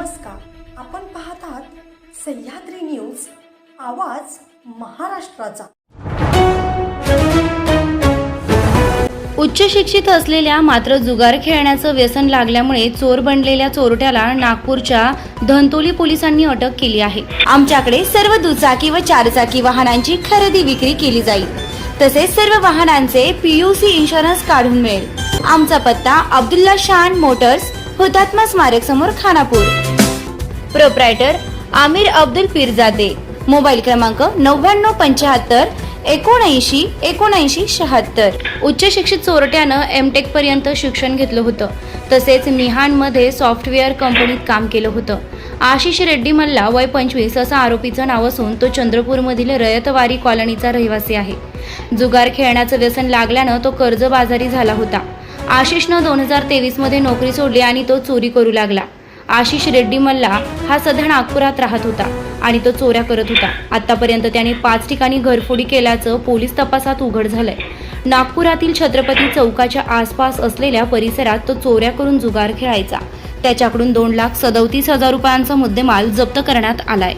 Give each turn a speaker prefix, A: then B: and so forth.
A: नमस्कार. आपण पाहतात सह्याद्री न्यूज आवाज महाराष्ट्राचा.
B: उच्च शिक्षित असलेल्या मात्र जुगार खेळण्याचं व्यसन लागल्यामुळे चोर बनलेल्या चोरट्याला नागपूरच्या धनतोली पोलिसांनी अटक केली आहे. आमच्याकडे सर्व दुचाकी व चारचाकी वाहनांची खरेदी विक्री केली जाईल. तसेच सर्व वाहनांचे पीयूसी इन्शुरन्स काढून मिळेल. आमचा पत्ता अब्दुल्ला शान मोटर्स हुतात्मा स्मारक समोर खानापूर. प्रोप्रायटर आमिर अब्दुल पिरजादे. मोबाईल क्रमांक नव्याण्णव पंच्याहत्तर एकोणऐंशी एकोणऐंशी शहात्तर. उच्च शिक्षित चोरट्यानं एमटेक पर्यंत शिक्षण घेतलं होतं. तसेच मिहानमध्ये सॉफ्टवेअर कंपनीत काम केलं होतं. आशिष रेड्डी मल्ला वय पंचवीस असं आरोपीचं नाव असून तो चंद्रपूरमधील रयतवारी कॉलनीचा रहिवासी आहे. जुगार खेळण्याचं व्यसन लागल्यानं तो कर्जबाजारी झाला होता. आशिषनं दोन हजार तेवीसमध्ये नोकरी सोडली आणि तो चोरी करू लागला. आशिष रेड्डी मल्ला हा सध्या नागपुरात राहत होता आणि तो चोऱ्या करत होता. आतापर्यंत त्याने पाच ठिकाणी घरफोडी केल्याचं पोलीस तपासात उघड झालंय. नागपुरातील छत्रपती चौकाच्या आसपास असलेल्या परिसरात तो चोऱ्या करून जुगार खेळायचा. त्याच्याकडून दोन लाख सदोतीस हजार रुपयांचा मुद्देमाल जप्त करण्यात आलाय.